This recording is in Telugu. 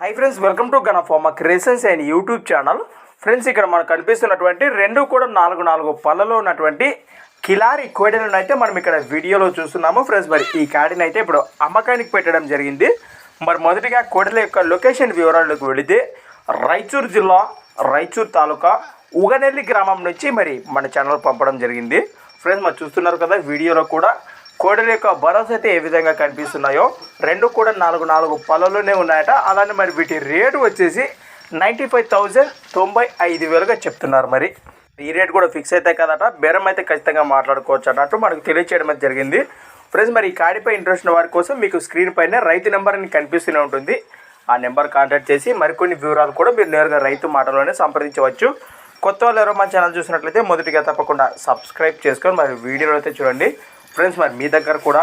High friends welcome to గణఫార్మా creations and YouTube channel friends ఇక్కడ మనకు కనిపిస్తున్నటువంటి రెండు కూడా నాలుగు నాలుగు పళ్ళలో ఉన్నటువంటి కిలారి కోడెలను అయితే మనం ఇక్కడ వీడియోలో చూస్తున్నాము. ఫ్రెండ్స్ మరి ఈ కాడిని అయితే ఇప్పుడు అమ్మకానికి పెట్టడం జరిగింది. మరి మొదటిగా కోడెల యొక్క లొకేషన్ వివరాలకు వెళితే రాయచూరు జిల్లా రాయచూరు తాలూకా ఉగనెల్లి గ్రామం నుంచి మరి మన ఛానల్ పంపడం జరిగింది. ఫ్రెండ్స్ మరి చూస్తున్నారు కదా వీడియోలో కూడా కోడల యొక్క భరోసా అయితే ఏ విధంగా కనిపిస్తున్నాయో. రెండు కూడా నాలుగు నాలుగు పళ్ళలోనే ఉన్నాయట. అలానే మరి వీటి రేటు వచ్చేసి నైంటీ ఫైవ్ థౌజండ్ తొంభై ఐదు వేలుగా చెప్తున్నారు మరి. ఈ రేట్ కూడా ఫిక్స్ అయితే కదట. బేరం అయితే ఖచ్చితంగా మాట్లాడుకోవచ్చు అన్నట్టు మనకు తెలియచేయడం అయితే జరిగింది. ఫ్రెండ్స్ మరి ఈ కాడిపై ఇంట్రెస్ట్ ఉన్న వారి కోసం మీకు స్క్రీన్ పైన రైతు నెంబర్ అని కనిపిస్తూనే ఉంటుంది. ఆ నెంబర్ కాంటాక్ట్ చేసి మరికొన్ని వివరాలు కూడా మీరు నేరుగా రైతు మాటలోనే సంప్రదించవచ్చు. కొత్త వాళ్ళు ఎవరో మన ఛానల్ చూసినట్లయితే మొదటిగా తప్పకుండా సబ్స్క్రైబ్ చేసుకొని మరి వీడియోలు అయితే చూడండి. ఫ్రెండ్స్ మరి మీ దగ్గర కూడా